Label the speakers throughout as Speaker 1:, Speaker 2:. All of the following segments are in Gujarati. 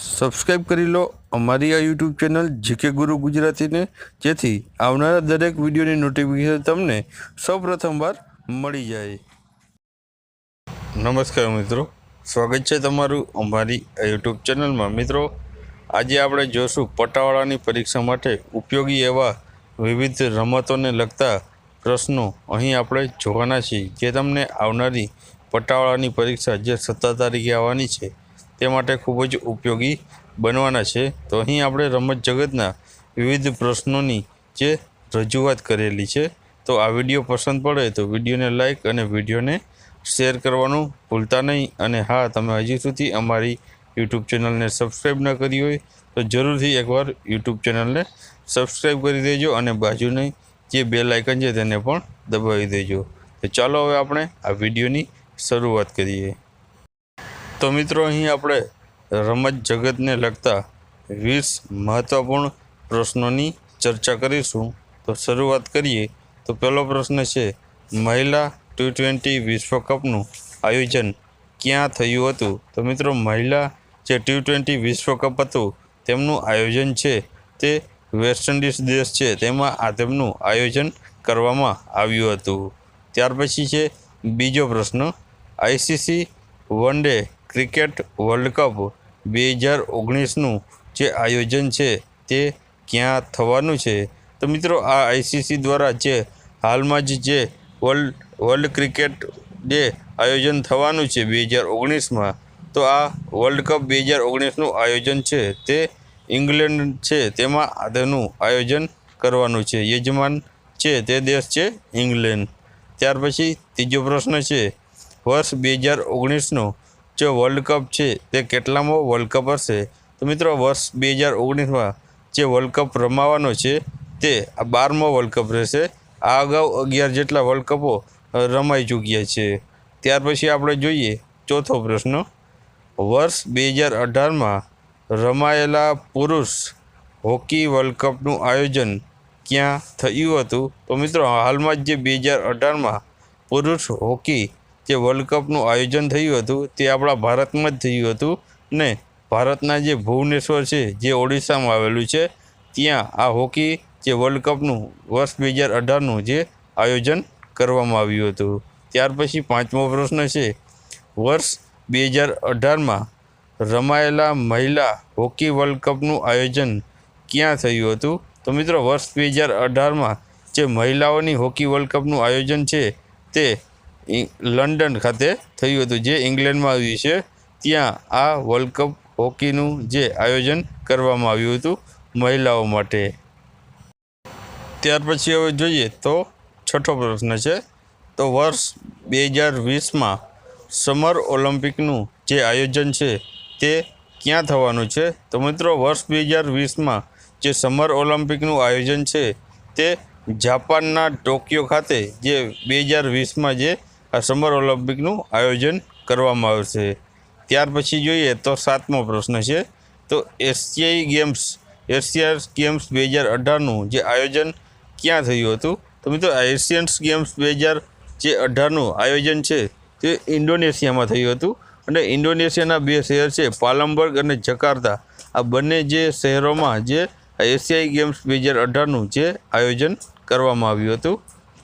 Speaker 1: સબસ્ક્રાઈબ કરી લો અમારી આ યુટ્યુબ ચેનલ જીકે ગુરુ ગુજરાતીને. જેથી આવનારા દરેક વિડીયોની નોટિફિકેશન તમને સૌપ્રથમવાર મળી જાય. નમસ્કાર મિત્રો. સ્વાગત છે તમારું અમારી આ યુટ્યુબ ચેનલમાં. મિત્રો, આજે આપણે જોશું પટાવાળાની પરીક્ષા માટે ઉપયોગી એવા વિવિધ રમતોને લગતા પ્રશ્નો અહીં આપણે જોવાના છીએ, જે તમને આવનારી પટાવાળાની પરીક્ષા જે સત્તર તારીખે આવવાની છે તે માટે ખૂબ જ ઉપયોગી બનવાના છે. તો અહીં આપણે રમત જગતના વિવિધ પ્રશ્નોની જે રજૂઆત કરેલી છે. તો આ વીડિયો પસંદ પડે તો વિડીયોને લાઇક અને વિડીયોને શેર કરવાનું ભૂલતા નહીં. અને હા, તમે હજી સુધી અમારી યુટ્યુબ ચેનલને સબસ્ક્રાઈબ ન કરી હોય તો જરૂરથી એકવાર યુટ્યુબ ચેનલને સબસ્ક્રાઈબ કરી દેજો અને બાજુની જે બે લાઇકન છે તેને પણ દબાવી દેજો. તો ચાલો હવે આપણે આ વિડીયોની શરૂઆત કરીએ. તો મિત્રો અહીં આપણે રમત જગતને લગતા વીસ મહત્ત્વપૂર્ણ પ્રશ્નોની ચર્ચા કરીશું. તો શરૂઆત કરીએ. તો પહેલો પ્રશ્ન છે, મહિલા ટી ટ્વેન્ટી વિશ્વકપનું આયોજન ક્યાં થયું હતું? તો મિત્રો, મહિલા જે ટી ટ્વેન્ટી વિશ્વકપ હતું, તેમનું આયોજન છે તે વેસ્ટ ઇન્ડિઝ દેશ છે, તેમાં આ તેમનું આયોજન કરવામાં આવ્યું હતું. ત્યાર પછી છે બીજો પ્રશ્ન, ICC one day cricket world cup બે હજાર ઓગણીસનું જે આયોજન છે તે ક્યાં થવાનું છે? તો મિત્રો, આ આઈસીસી દ્વારા જે હાલમાં જ જે વર્લ્ડ વર્લ્ડ ક્રિકેટ ડે આયોજન થવાનું છે બે હજાર ઓગણીસમાં, તો આ વર્લ્ડ કપ બે હજાર ઓગણીસનું આયોજન છે તે ઇંગ્લેન્ડ છે તેમાં તેનું આયોજન કરવાનું છે. યજમાન છે તે દેશ છે ઇંગ્લેન્ડ. ત્યાર પછી ત્રીજો પ્રશ્ન છે, વર્ષ બે હજાર ઓગણીસનો જે વર્લ્ડ કપ છે, તે કેટલામો વર્લ્ડ કપ હશે? તો મિત્રો, વર્ષ બે હજાર ઓગણીસમાં જે વર્લ્ડ કપ રમાવાનો છે, તે આ બારમો વર્લ્ડ કપ રહેશે. આ અગાઉ અગિયાર જેટલા વર્લ્ડ કપો રમાઈ ચૂક્યા છે. ત્યાર પછી આપણે જોઈએ ચોથો પ્રશ્ન. વર્ષ બે હજાર અઢારમાં રમાયેલા પુરુષ હોકી વર્લ્ડ કપનું આયોજન ક્યાં થયું હતું? તો મિત્રો, હાલમાં જ જે બે હજાર અઢારમાં પુરુષ હોકી જે વર્લ્ડ કપનું આયોજન થયું હતું, તે આપણા ભારતમાં જ થયું હતું. ને ભારતના જે ભુવનેશ્વર છે, જે ઓડિશામાં આવેલું છે, ત્યાં આ હોકી જે વર્લ્ડ કપનું વર્ષ બે હજાર અઢારનું જે આયોજન કરવામાં આવ્યું હતું. ત્યાર પછી પાંચમો પ્રશ્ન છે, વર્ષ બે હજાર અઢારમાં રમાયેલા મહિલા હોકી વર્લ્ડ કપનું આયોજન ક્યાં થયું હતું? તો મિત્રો, વર્ષ બે હજાર અઢારમાં જે મહિલાઓની હોકી વર્લ્ડ કપનું આયોજન છે, તે લંડન ખાતે થયું હતું, જે ઇંગ્લેન્ડમાં આવ્યું છે. ત્યાં આ વર્લ્ડ કપ હોકીનું જે આયોજન કરવામાં આવ્યું હતું, મહિલાઓ માટે. ત્યાર પછી હવે જોઈએ તો છઠ્ઠો પ્રશ્ન છે, તો વર્ષ બે હજાર વીસમાં સમર ઓલિમ્પિકનું જે આયોજન છે, તે ક્યાં થવાનું છે? તો મિત્રો, વર્ષ બે હજાર વીસમાં જે સમર ઓલિમ્પિકનું આયોજન છે, તે જાપાનના ટોક્યો ખાતે જે બે હજાર વીસમાં જે આ સમર ઓલિમ્પિકનું આયોજન કરવામાં આવશે. ત્યાર પછી જોઈએ તો સાતમો પ્રશ્ન છે, તો એશિયાઈ ગેમ્સ, એશિયા ગેમ્સ બે હજાર અઢારનું જે આયોજન ક્યાં થયું હતું? તો મિત્રો એશિયન્સ ગેમ્સ બે હજાર જે અઢારનું આયોજન છે, તે ઇન્ડોનેશિયામાં થયું હતું. અને ઇન્ડોનેશિયાના બે શહેર છે પાલમબર્ગ અને જકાર્તા. આ બંને જે શહેરોમાં જે એશિયાઈ ગેમ્સ બે હજાર અઢારનું જે આયોજન કરવામાં આવ્યું હતું.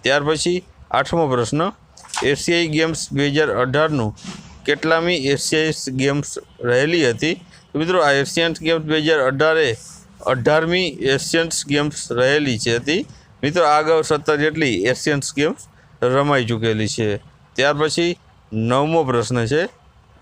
Speaker 1: ત્યાર પછી આઠમો પ્રશ્ન એશિયાઈ ગેમ્સ બે હજાર અઢારનું કેટલામી એશિયાઈ ગેમ્સ રહેલી હતી. તો મિત્રો, આ એશિયન્સ ગેમ્સ બે હજાર અઢારે અઢારમી એશિયન્સ ગેમ્સ રહેલી છે હતી. મિત્રો આ સત્તર જેટલી એશિયન્સ ગેમ્સ રમાઈ ચૂકેલી છે. ત્યાર પછી નવમો પ્રશ્ન છે,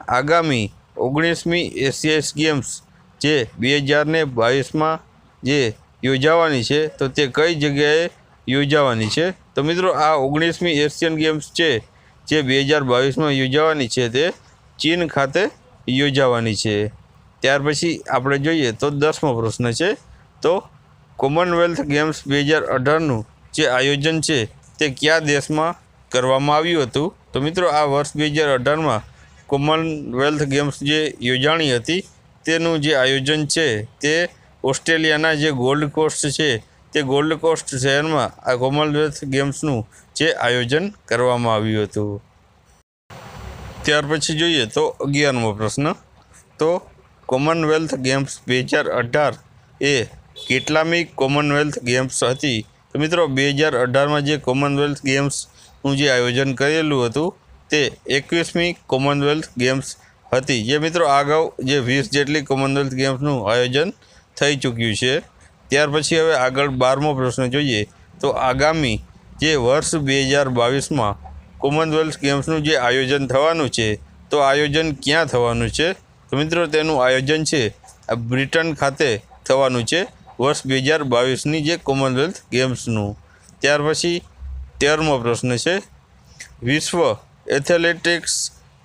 Speaker 1: આગામી ઓગણીસમી એશિયાઈ ગેમ્સ જે બે હજાર ને બાવીસમાં જે યોજાવાની છે, તો તે કઈ જગ્યાએ યોજાવાની છે? તો મિત્રો, આ ઓગણીસમી એશિયન ગેમ્સ છે, જે બે હજાર બાવીસમાં યોજાવાની છે. તે ચીન ખાતે યોજાવાની છે. ત્યાર પછી આપણે જોઈએ તો દસમો પ્રશ્ન છે. તો કોમનવેલ્થ ગેમ્સ બે હજાર અઢારનું જે આયોજન છે, તે કયા દેશમાં કરવામાં આવ્યું હતું? તો મિત્રો, આ વર્ષ બે હજાર અઢારમાં કોમનવેલ્થ ગેમ્સ જે યોજાણી હતી, તેનું જે આયોજન છે, તે ઓસ્ટ્રેલિયાના જે ગોલ્ડ કોસ્ટ છે તે ગોલ્ડ કોસ્ટ શહેરમાં આ કોમનવેલ્થ ગેમ્સનું જે આયોજન કરવામાં આવ્યું હતું. ત્યાર પછી જોઈએ તો અગિયારમો પ્રશ્ન. તો કોમનવેલ્થ ગેમ્સ બે હજાર અઢાર એ કેટલામી કોમનવેલ્થ ગેમ્સ હતી? તો મિત્રો, બે હજાર અઢારમાં જે કોમનવેલ્થ ગેમ્સનું જે આયોજન કરેલું હતું, તે એકવીસમી કોમનવેલ્થ ગેમ્સ હતી. જે મિત્રો અગાઉ જે વીસ જેટલી કોમનવેલ્થ ગેમ્સનું આયોજન થઈ ચૂક્યું છે. ત્યાર પછી હવે આગળ બારમો પ્રશ્ન જોઈએ તો આગામી જે વર્ષ બે હજાર બાવીસમાં કોમનવેલ્થ ગેમ્સનું જે આયોજન થવાનું છે, તો આયોજન ક્યાં થવાનું છે? તો મિત્રો, તેનું આયોજન છે બ્રિટન ખાતે થવાનું છે વર્ષ બે હજાર બાવીસની જે કોમનવેલ્થ ગેમ્સનું ત્યાર પછી તેરમો પ્રશ્ન છે, વિશ્વ એથ્લેટિક્સ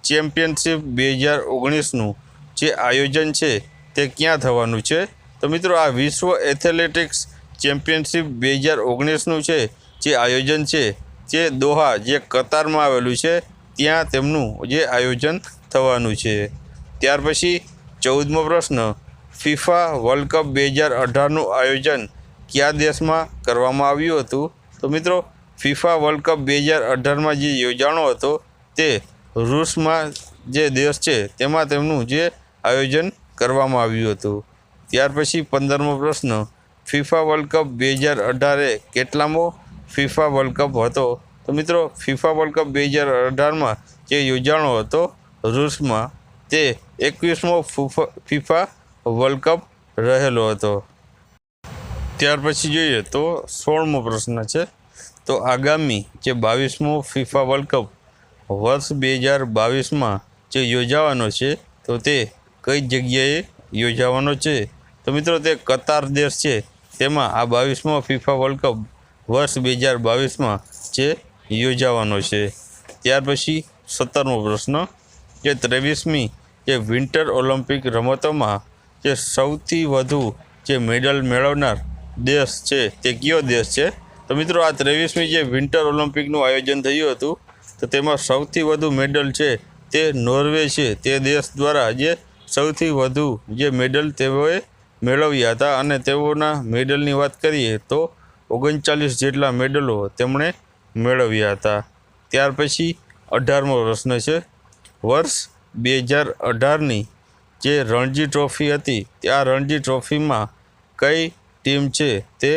Speaker 1: ચેમ્પિયનશિપ બે હજાર ઓગણીસનું જે આયોજન છે, તે ક્યાં થવાનું છે? તો મિત્રો આ વિશ્વ એથ્લેટિક્સ ચેમ્પિયનશિપ બે હજાર ઓગણીસનું છે, જે આયોજન છે, જે દોહા, જે કતારમાં આવેલું છે, ત્યાં તેમનું જે આયોજન થવાનું છે. ત્યાર પછી ચૌદમો પ્રશ્ન, ફિફા વર્લ્ડ કપ બે હજાર અઢારનું આયોજન કયા દેશમાં કરવામાં આવ્યું હતું? તો મિત્રો, ફિફા વર્લ્ડ કપ બે હજાર અઢારમાં જે યોજાણો હતો, તે રૂસમાં જે દેશ છે, તેમાં તેમનું જે આયોજન કરવામાં આવ્યું હતું. ત્યાર પછી પંદરમો પ્રશ્ન, ફિફા વર્લ્ડ કપ બે હજાર અઢારે કેટલામો ફિફા વર્લ્ડ કપ હતો? તો મિત્રો, ફિફા વર્લ્ડ કપ બે હજાર અઢારમાં જે યોજાણો હતો રૂસમાં, તે એકવીસમો ફિફા વર્લ્ડ કપ રહેલો હતો. ત્યાર પછી જોઈએ તો સોળમો પ્રશ્ન છે, તો આગામી જે બાવીસમો ફિફા વર્લ્ડ કપ વર્ષ બે હજાર બાવીસમાં જે યોજાવાનો છે, તો તે કઈ જગ્યાએ યોજાવાનો છે? તો મિત્રો તે કતાર દેશ છે, તેમાં આ બાવીસમો ફિફા વર્લ્ડ કપ વર્ષ બે હજાર બાવીસમાં જે યોજાવાનો છે. ત્યાર પછી સત્તરમો પ્રશ્ન, જે ત્રેવીસમી જે વિન્ટર ઓલિમ્પિક રમતોમાં જે સૌથી વધુ જે મેડલ મેળવનાર દેશ છે, તે કયો દેશ છે? તો મિત્રો આ ત્રેવીસમી જે વિન્ટર ઓલિમ્પિકનું આયોજન થયું હતું, તો તેમાં સૌથી વધુ મેડલ છે તે નોર્વે છે. તે દેશ દ્વારા જે સૌથી વધુ જે મેડલ તેઓએ મેળવ્યા હતા અને તેઓના મેડલની વાત કરીએ તો ઓગણચાલીસ જેટલા મેડલો તેમણે મેળવ્યા હતા. ત્યાર પછી અઢારમો પ્રશ્ન છે. વર્ષ બે હજાર અઢારની જે રણજી ટ્રોફી હતી આ રણજી ટ્રોફીમાં કઈ ટીમ છે તે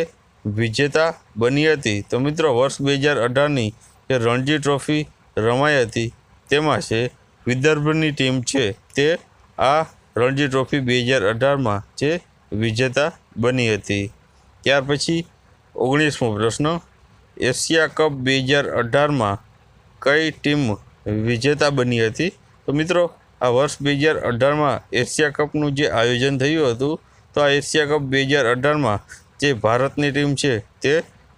Speaker 1: વિજેતા બની હતી? તો મિત્રો, વર્ષ બે હજાર અઢારની જે રણજી ટ્રોફી રમાઈ હતી, તેમાં છે વિદર્ભની ટીમ છે તે આ રણજી ટ્રોફી બે હજાર અઢારમાં જે વિજેતા બની હતી. ત્યાર પછી ઓગણીસમો પ્રશ્ન, એશિયા કપ બે હજાર અઢારમાં કઈ ટીમ વિજેતા બની હતી? તો મિત્રો, આ વર્ષ બે હજાર અઢારમાં એશિયા કપનું જે આયોજન થયું હતું, તો આ એશિયા કપ બે હજાર અઢારમાં જે ભારતની ટીમ છે તે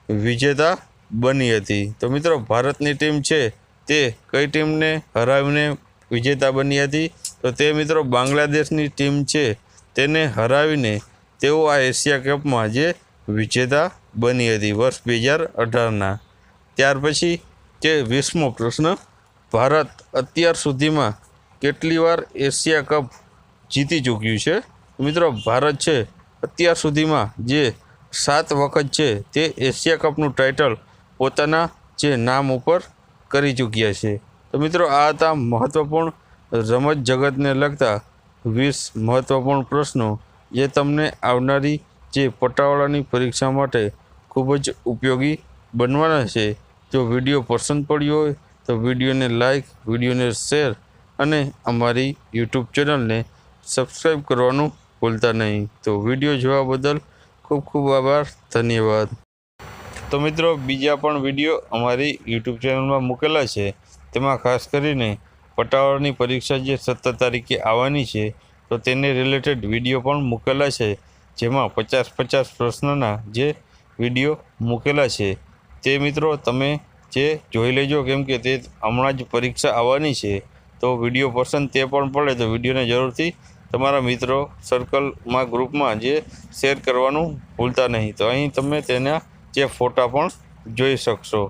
Speaker 1: વિજેતા બની હતી. તો મિત્રો, ભારતની ટીમ છે તે કઈ ટીમને હરાવીને વિજેતા બની હતી? તો તે મિત્રો, બાંગ્લાદેશની ટીમ છે તેને હરાવીને તેઓ આ એશિયા કપમાં જે વિજેતા બની હતી વર્ષ બે હજાર અઢારના. ત્યાર પછી જે વીસમો પ્રશ્ન, ભારત અત્યાર સુધીમાં કેટલી વાર એશિયા કપ જીતી ચૂક્યું છે? મિત્રો, ભારત છે અત્યાર સુધીમાં જે સાત વખત છે તે એશિયા કપનું ટાઇટલ પોતાના જે નામ ઉપર કરી ચૂક્યા છે. તો મિત્રો, આ હતા મહત્ત્વપૂર્ણ રમત જગતને લગતા વીસ મહત્ત્વપૂર્ણ પ્રશ્નો જે તમને આવનારી જે પટાવાળાની પરીક્ષા માટે ખૂબ જ ઉપયોગી બનવાના છે. જો વીડિયો પસંદ પડ્યો હોય તો વિડીયોને લાઈક, વિડીયોને શેર અને અમારી યુટ્યુબ ચેનલને સબસ્ક્રાઈબ કરવાનું ભૂલતા નહીં. તો વીડિયો જોવા બદલ ખૂબ ખૂબ આભાર, ધન્યવાદ. તો મિત્રો, બીજા પણ વીડિયો અમારી યુટ્યુબ ચેનલમાં મૂકેલા છે. તેમાં ખાસ કરીને પટાવાળાની પરીક્ષા જે સત્તર તારીખે આવવાની છે, તો તેને રિલેટેડ વીડિયો પણ મૂકેલા છે, જેમાં પચાસ પચાસ પ્રશ્નના જે વીડિયો મૂકેલા છે. તે મિત્રો તમે જે જોઈ લેજો, કેમ કે તે હમણાં જ પરીક્ષા આવવાની છે, તો વીડિયો પસંદ તે પણ પડે તો વિડીયોને જરૂરથી તમારા મિત્રો સર્કલમાં ગ્રુપમાં જે શેર કરવાનું ભૂલતા નહીં. તો અહીં તમે તેના જે ફોટા પણ જોઈ શકશો.